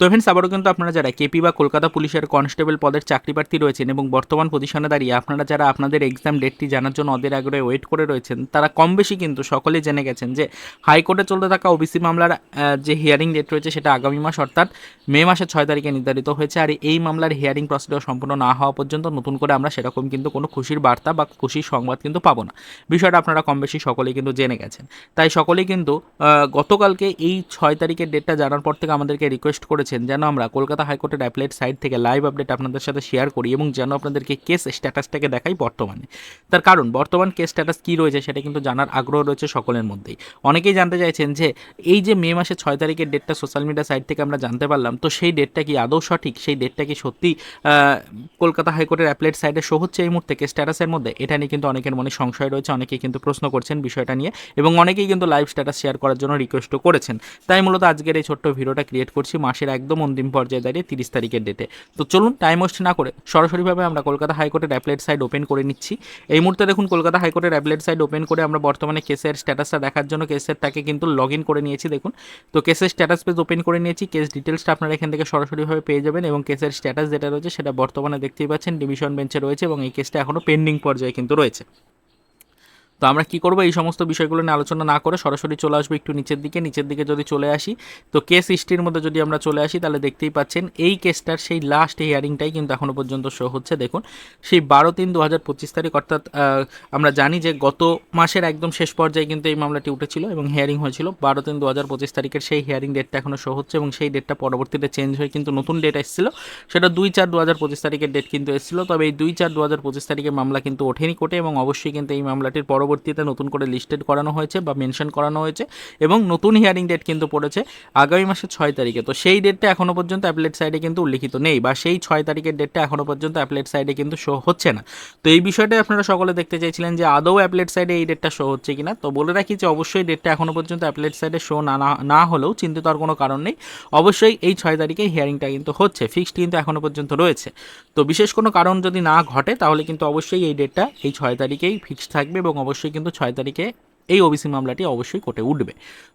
তো ফ্রেন্ডস আবারও কিন্তু আপনারা যারা কেপি বা কলকাতা পুলিশের কনস্টেবল পদের চাকরি প্রার্থী রয়েছেন এবং বর্তমান পজিশনে দাঁড়িয়ে আপনারা যারা আপনাদের এক্সাম ডেটটি জানার জন্য ওদের আগ্রহে ওয়েট করে রয়েছেন, তারা কম বেশি কিন্তু সকলেই জেনে গেছেন যে হাইকোর্টে চলতে থাকা ওবিসি মামলার যে হিয়ারিং ডেট রয়েছে সেটা আগামী মাস অর্থাৎ মে মাসের ছয় তারিখে নির্ধারিত হয়েছে। আর এই মামলার হিয়ারিং প্রসিডিওর সম্পূর্ণ না হওয়া পর্যন্ত নতুন করে আমরা সেরকম কিন্তু কোনো খুশির বার্তা বা খুশির সংবাদ কিন্তু পাবো না। বিষয়টা আপনারা কম বেশি সকলেই কিন্তু জেনে গেছেন। তাই সকলেই কিন্তু গতকালকে এই ছয় তারিখের ডেটটা জানার পর থেকে আমাদেরকে রিকোয়েস্ট করেছেন, যেন আমরা কলকাতা হাইকোর্টের অ্যাপলেট সাইট থেকে লাইভ আপডেট আপনাদের সাথে শেয়ার করি এবং যেন আপনাদেরকে কেস স্ট্যাটাসটাকে দেখাই বর্তমানে। তার কারণ, বর্তমান কেস স্ট্যাটাস কী রয়েছে সেটা কিন্তু জানার আগ্রহ রয়েছে সকলের মধ্যেই। অনেকেই জানতে চাইছেন যে, এই যে মে মাসের ছয় তারিখের ডেটটা সোশ্যাল মিডিয়া সাইট থেকে আমরা জানতে পারলাম, তো সেই ডেটটা কি আদৌ সঠিক? সেই ডেটটা কি সত্যি কলকাতা হাইকোর্টের অ্যাপলেট সাইটে শো হচ্ছে এই মুহূর্তে কেস স্ট্যাটাসের মধ্যে? এটা নিয়ে কিন্তু অনেকের মনে সংশয় রয়েছে, অনেকেই কিন্তু প্রশ্ন করছেন বিষয়টা নিয়ে এবং অনেকেই কিন্তু লাইভ স্ট্যাটাস শেয়ার করার জন্য রিকোয়েস্টও করেছেন। তাই মূলত আজকের এই ছোট্ট ভিডিওটা ক্রিয়েট করছি, মাসের একদম অন্তিম পর্যায়ে দাঁড়িয়ে তিরিশ তারিখের ডেটে তো চলুন টাইম ওয়েস্ট না করে সরাসরিভাবে আমরা কলকাতা হাইকোর্টের অ্যাপলেট সাইট ওপেন করে নিচ্ছি। এই মুহূর্তে দেখুন, কলকাতা হাইকোর্টের অ্যাপলেট সাইট ওপেন করে আমরা বর্তমানে কেসের স্ট্যাটাসটা দেখার জন্য কেসের তাকে কিন্তু লগ ইন করে নিয়েছি, দেখুন। তো কেসের স্ট্যাটাস পেজ ওপেন করে নিয়েছি। কেস ডিটেলসটা আপনারা এখান থেকে সরাসরিভাবে পেয়ে যাবেন এবং কেসের স্ট্যাটাস যেটা রয়েছে সেটা বর্তমানে দেখতেই পাচ্ছেন। ডিভিশন বেঞ্চে রয়েছে এবং এই কেসটা এখনও পেন্ডিং পর্যায়ে কিন্তু রয়েছে। তো আমরা কি করব? এই সমস্ত বিষয়গুলো নিয়ে আলোচনা না করে সরাসরি চলে আসব একটু নিচের দিকে। নিচের দিকে যদি চলে আসি, তো কেস হিস্ট্রির মধ্যে যদি আমরা চলে আসি, তাহলে দেখতেই পাচ্ছেন এই কেসটার সেই লাস্ট হিয়ারিংটাই কিন্তু এখনও পর্যন্ত শো হচ্ছে। দেখুন, সেই বারো তিন দু হাজার পঁচিশ তারিখ, অর্থাৎ আমরা জানি যে গত মাসের একদম শেষ পর্যায়ে কিন্তু এই মামলাটি উঠেছিল এবং হিয়ারিং হয়েছিল। বারো তিন দু হাজার পঁচিশ তারিখের সেই হিয়ারিং ডেটটা এখনও শো হচ্ছে এবং সেই ডেটটা পরবর্তীতে চেঞ্জ হয়ে কিন্তু নতুন ডেট এসেছিল। সেটা দুই চার দু হাজার পঁচিশ তারিখের ডেট কিন্তু এসেছিল। তবে এই দুই চার দু হাজার পঁচিশ তারিখের মামলা কিন্তু ওঠেনি কোর্টে এবং অবশ্যই কিন্তু এই মামলাটির পরবর্তীতে নতুন করে লিস্টেড করানো হয়েছে বা মেনশন করানো হয়েছে এবং নতুন হিয়ারিং ডেট কিন্তু পড়েছে আগামী মাসের ছয় তারিখে। তো সেই ডেটটা এখনও পর্যন্ত অ্যাপলেট সাইডে কিন্তু উল্লিখিত নেই বা সেই ছয় তারিখের ডেটটা এখনও পর্যন্ত অ্যাপলেট সাইডে কিন্তু শো হচ্ছে না। তো এই বিষয়টাই আপনারা সকলে দেখতে চাইছিলেন যে আদৌ অ্যাপলেট সাইডে এই ডেটটা শো হচ্ছে কিনা। তো বলে রাখি যে অবশ্যই ডেটটা এখনও পর্যন্ত অ্যাপলেট সাইডে শো না, না- হলেও চিন্তিত আর কোনো কারণ নেই। অবশ্যই এই ছয় তারিখে হিয়ারিংটা কিন্তু হচ্ছে ফিক্সড কিন্তু এখনও পর্যন্ত রয়েছে। তো বিশেষ কোনো কারণ যদি না ঘটে তাহলে কিন্তু অবশ্যই এই ডেটটা এই ছয় তারিখেই ফিক্সড থাকবে এবং অবশ্যই কিন্তু ছয় তারিখে এই ওবিসি মামলাটি অবশ্যই কোর্টে উঠবে।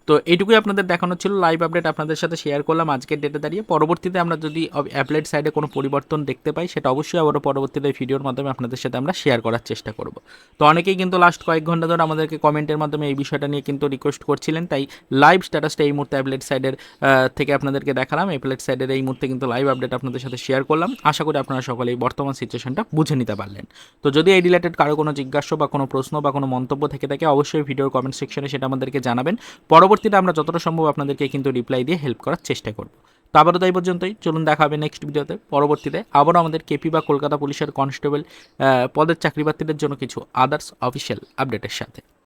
তো এইটুকুই আপনাদের দেখানো ছিল। লাইভ আপডেট আপনাদের সাথে শেয়ার করলাম। আজকের ডেটে দাঁড়িয়ে পরবর্তীতে আমরা যদি অ্যাপলেট সাইডে কোনো পরিবর্তন দেখতে পাই, সেটা অবশ্যই আবারও পরবর্তীতে ভিডিওর মাধ্যমে আপনাদের সাথে আমরা শেয়ার করার চেষ্টা করব। তো অনেকেই কিন্তু লাস্ট কয়েক ঘণ্টা ধরে আমাদেরকে কমেন্টের মাধ্যমে এই বিষয়টা নিয়ে কিন্তু রিকোয়েস্ট করছিলেন। তাই লাইভ স্ট্যাটাসটা এই মুহূর্তে অ্যাপলেট সাইডের থেকে আপনাদেরকে দেখালাম। অ্যাপলেট সাইডের এই মুহূর্তে কিন্তু লাইভ আপডেট আপনাদের সাথে শেয়ার করলাম। আশা করি আপনারা সকলে এই বর্তমান সিচুয়েশনটা বুঝে নিতে পারলেন। তো যদি এই রিলেটেড কারও কোনো জিজ্ঞাসা বা কোনো প্রশ্ন বা কোনো মন্তব্য থেকে থাকে, অবশ্যই ভিডিওর কমেন্ট সেকশনে সেটা আমাদেরকে জানাবেন। পরবর্তীতে আমরা যতটা সম্ভব আপনাদেরকে কিন্তু রিপ্লাই দিয়ে হেল্প করার চেষ্টা করব। তো আবারও তাই পর্যন্তই, চলুন দেখা হবে নেক্সট ভিডিওতে পরবর্তীতে আবারও আমাদের কেপি বা কলকাতা পুলিশের কনস্টেবল পদের চাকরি জন্য কিছু আদার্স অফিসিয়াল আপডেটের সাথে।